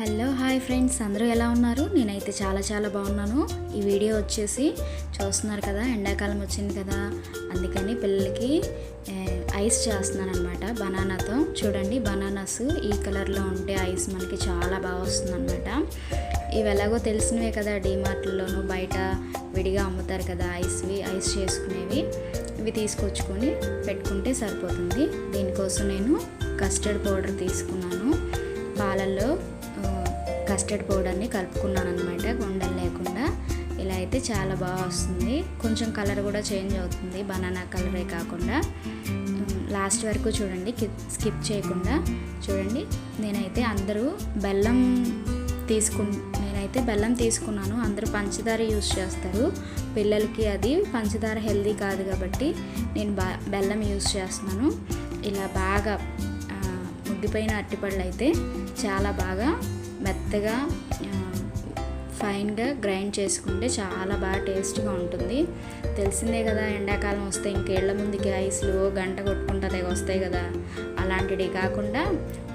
Hello hi friends. అందరూ ఎలా ఉన్నారు? నేనైతే చాలా చాలా బాగున్నాను. ఈ వీడియో వచ్చేసి చూస్తున్నారు కదా ఎండాకాలం వచ్చింది కదా. అందుకని పిల్లలకి ఐస్ చేస్తున్నాను అనమాట బనానాతో. చూడండి బనానాస్ ఈ కలర్లో ఉంటే ఐస్ మనకి చాలా బాగా వస్తుంది అనమాట ఇవి ఎలాగో తెలిసినవే కదా డీమార్ట్లోనూ బయట విడిగా అమ్ముతారు కదా ఐస్వి ఐస్ చేసుకునేవి. ఇవి తీసుకొచ్చుకొని పెట్టుకుంటే సరిపోతుంది. దీనికోసం నేను కస్టర్డ్ పౌడర్ తీసుకున్నాను. పాలల్లో కస్టర్డ్ పౌడర్ని కలుపుకున్నాను అనమాట గుండెలు లేకుండా. ఇలా అయితే చాలా బాగా వస్తుంది. కొంచెం కలర్ కూడా చేంజ్ అవుతుంది బనానా కలరే కాకుండా. లాస్ట్ వరకు చూడండి స్కిప్ చేయకుండా. చూడండి నేనైతే అందరూ బెల్లం తీసుకు నేనైతే బెల్లం తీసుకున్నాను. అందరూ పంచదార యూస్ చేస్తారు. పిల్లలకి అది పంచదార హెల్దీ కాదు కాబట్టి నేను బెల్లం యూస్ చేస్తున్నాను. ఇలా బాగా ముగ్గిపోయిన అరటిపళ్ళు అయితే చాలా బాగా మెత్తగా ఫైన్గా గ్రైండ్ చేసుకుంటే చాలా బాగా టేస్ట్గా ఉంటుంది. తెలిసిందే కదా ఎండాకాలం వస్తే ఇంకేళ్ళ ముందుకి ఐస్లు గంట కొట్టుకుంటే వస్తాయి కదా. అలాంటివి కాకుండా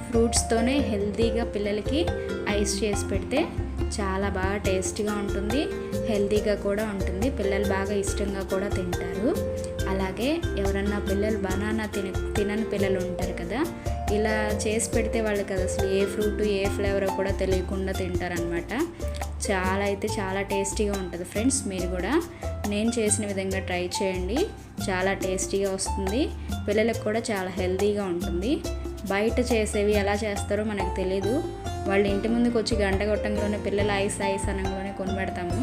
ఫ్రూట్స్తోనే హెల్తీగా పిల్లలకి ఐస్ చేసి పెడితే చాలా బాగా టేస్టీగా ఉంటుంది. హెల్తీగా కూడా ఉంటుంది. పిల్లలు బాగా ఇష్టంగా కూడా తింటారు. అలాగే ఎవరన్నా పిల్లలు బనానా తిన తినని పిల్లలు ఉంటారు కదా ఇలా చేసి పెడితే వాళ్ళకి అది అసలు ఏ ఫ్రూట్ ఏ ఫ్లేవర్ కూడా తెలియకుండా తింటారనమాట చాలా అయితే చాలా టేస్టీగా ఉంటుంది ఫ్రెండ్స్ మీరు కూడా. నేను చేసిన విధంగా ట్రై చేయండి. చాలా టేస్టీగా వస్తుంది. పిల్లలకు కూడా చాలా హెల్తీగా ఉంటుంది. బయట చేసేవి ఎలా చేస్తారో మనకు తెలియదు వాళ్ళ ఇంటి ముందుకు వచ్చి గంట కొట్టంలోనే పిల్లలు ఐస్ ఐస్ అనంలోనే కొనిపెడతాము.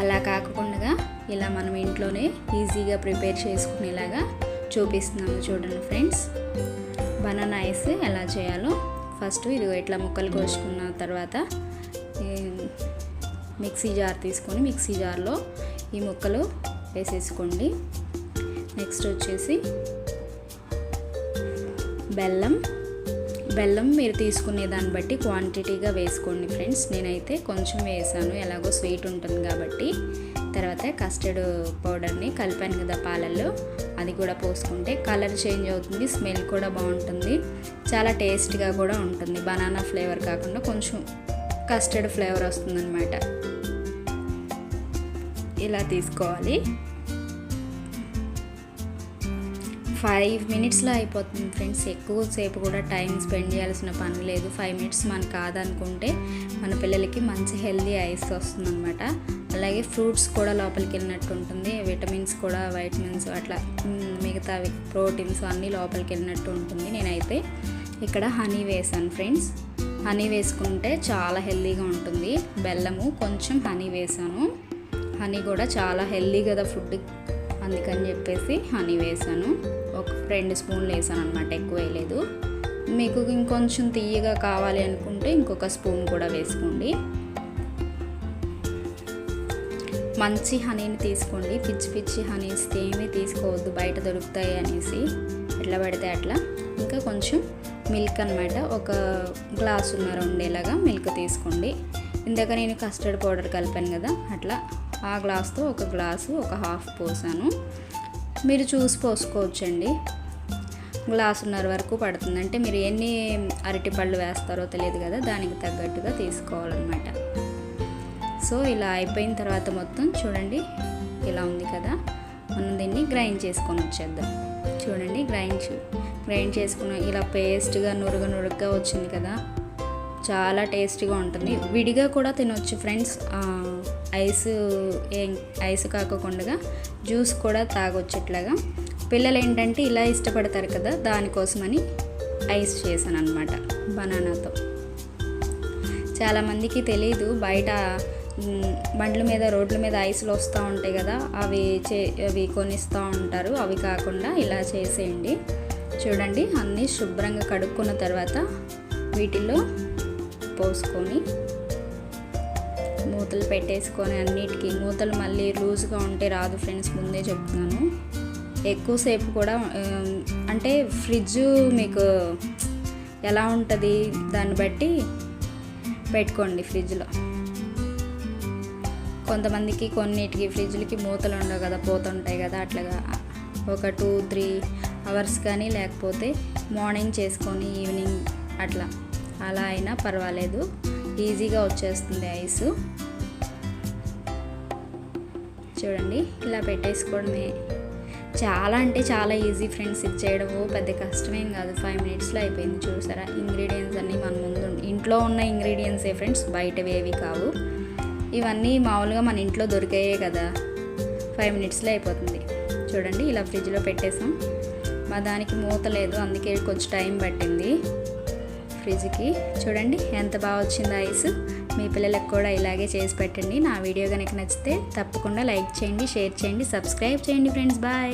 అలా కాకుండా ఇలా మనం ఇంట్లోనే ఈజీగా ప్రిపేర్ చేసుకునేలాగా చూపిస్తున్నాము చూడండి ఫ్రెండ్స్. బనానా ఐస్ ఎలా చేయాలో ఫస్ట్ ఇది ఇట్లా ముక్కలు కోసుకున్న తర్వాత మిక్సీ జార్ తీసుకొని మిక్సీ జార్లో ఈ ముక్కలు వేసేసుకోండి. నెక్స్ట్ వచ్చేసి బెల్లం బెల్లం మీరు తీసుకునే దాన్ని బట్టి క్వాంటిటీగా వేసుకోండి ఫ్రెండ్స్ నేనైతే కొంచెం వేసాను. ఎలాగో స్వీట్ ఉంటుంది కాబట్టి. తర్వాత కస్టర్డ్ పౌడర్ని కలిపాను కదా పాలల్లో. అది కూడా పోసుకుంటే కలర్ చేంజ్ అవుతుంది స్మెల్ కూడా బాగుంటుంది. చాలా టేస్ట్గా కూడా ఉంటుంది. బనానా ఫ్లేవర్ కాకుండా కొంచెం కస్టర్డ్ ఫ్లేవర్ వస్తుందన్నమాట. ఇలా తీసుకోవాలి. ఫైవ్ మినిట్స్లో అయిపోతుంది ఫ్రెండ్స్ ఎక్కువసేపు కూడా టైం స్పెండ్ చేయాల్సిన పని లేదు. ఫైవ్ మినిట్స్ మనకు కాదనుకుంటే మన పిల్లలకి మంచి హెల్దీ ఐస్ వస్తుందన్నమాట. అలాగే ఫ్రూట్స్ కూడా లోపలికి వెళ్ళినట్టు ఉంటుంది. విటమిన్స్ కూడా వైటమిన్స్ అట్లా మిగతా ప్రోటీన్స్ అన్నీ లోపలికి వెళ్ళినట్టు ఉంటుంది. నేనైతే ఇక్కడ హనీ వేసాను ఫ్రెండ్స్ హనీ వేసుకుంటే చాలా హెల్దీగా ఉంటుంది. బెల్లము కొంచెం హనీ వేసాను. హనీ కూడా చాలా హెల్దీ కదా ఫుడ్ అందుకని చెప్పేసి హనీ వేసాను. ఒక రెండు స్పూన్లు వేసాను అనమాట ఎక్కువ వేయలేదు. మీకు ఇంకొంచెం తీయగా కావాలి అనుకుంటే ఇంకొక స్పూన్ కూడా వేసుకోండి. మంచి హనీని తీసుకోండి. పిచ్చి పిచ్చి హనీస్ ఏమీ తీసుకోవద్దు బయట దొరుకుతాయి అనేసి. ఎట్లా పడితే అట్లా. ఇంకా కొంచెం మిల్క్ అనమాట ఒక గ్లాసున్నర ఉండేలాగా మిల్క్ తీసుకోండి. ఇందాక నేను కస్టర్డ్ పౌడర్ కలిపాను కదా అట్లా. ఆ గ్లాస్తో ఒక గ్లాసు ఒక హాఫ్ పోసాను. మీరు చూసి పోసుకోవచ్చండి. గ్లాసున్నర వరకు పడుతుంది. అంటే మీరు ఎన్ని అరటిపళ్ళు వేస్తారో తెలియదు కదా దానికి తగ్గట్టుగా తీసుకోవాలన్నమాట. సో ఇలా అయిపోయిన తర్వాత మొత్తం చూడండి ఇలా ఉంది కదా. మనం దీన్ని గ్రైండ్ చేసుకొని వచ్చేద్దాం. చూడండి గ్రైండ్ గ్రైండ్ చేసుకున్న ఇలా పేస్ట్గా నురుగ నురుగ్గా వచ్చింది కదా. చాలా టేస్టీగా ఉంటుంది. విడిగా కూడా తినొచ్చు ఫ్రెండ్స్. ఐస్ ఏం ఐస్ కాకుండా జ్యూస్ కూడా తాగొచ్చేట్లాగా. పిల్లలు ఏంటంటే ఇలా ఇష్టపడతారు కదా దానికోసమని ఐస్ చేశాను అనమాట బనానాతో. చాలామందికి తెలియదు బయట బండ్ల మీద రోడ్ల మీద ఐస్లు వస్తూ ఉంటాయి కదా అవి చే అవి కొనిస్తూ ఉంటారు. అవి కాకుండా ఇలా చేసేయండి. చూడండి అన్నీ శుభ్రంగా కడుక్కున్న తర్వాత వీటిల్లో పోసుకొని మూతలు పెట్టేసుకొని అన్నిటికీ మూతలు మళ్ళీ లూజ్గా ఉంటే రాదు ఫ్రెండ్స్ ముందే చెప్తున్నాను. ఎక్కువసేపు కూడా అంటే ఫ్రిడ్జ్ మీకు ఎలా ఉంటుంది దాన్ని బట్టి పెట్టుకోండి ఫ్రిడ్జ్లో. కొంతమందికి కొన్నిటికి ఫ్రిడ్జ్లకి మూతలు ఉండవు కదా పోతుంటాయి కదా అట్లాగా ఒక టూ త్రీ అవర్స్ కానీ లేకపోతే మార్నింగ్ చేసుకొని ఈవినింగ్ అట్లా అలా అయినా పర్వాలేదు. ఈజీగా వచ్చేస్తుంది ఐస్. చూడండి ఇలా పెట్టేసుకోవడమే. చాలా అంటే చాలా ఈజీ ఫ్రెండ్స్ ఇది చేయడము. పెద్ద కష్టమేం కాదు. ఫైవ్ మినిట్స్లో అయిపోయింది చూసారా? ఇంగ్రీడియంట్స్ అన్నీ మన ముందు ఇంట్లో ఉన్న ఇంగ్రీడియంట్సే ఫ్రెండ్స్. బయటవేవి కావు. ఇవన్నీ మామూలుగా మన ఇంట్లో దొరికాయే కదా. ఫైవ్ మినిట్స్లో అయిపోతుంది. చూడండి ఇలా ఫ్రిడ్జ్లో పెట్టేసాం. మా దానికి మూత లేదు. అందుకే కొంచెం టైం పట్టింది. ఫ్రిడ్జ్కి. చూడండి ఎంత బాగా వచ్చింది ఐస్. మీ పిల్లలకు కూడా ఇలాగే చేసి పెట్టండి. నా వీడియో కనుక నచ్చితే తప్పకుండా లైక్ చేయండి షేర్ చేయండి సబ్స్క్రైబ్ చేయండి ఫ్రెండ్స్. బాయ్.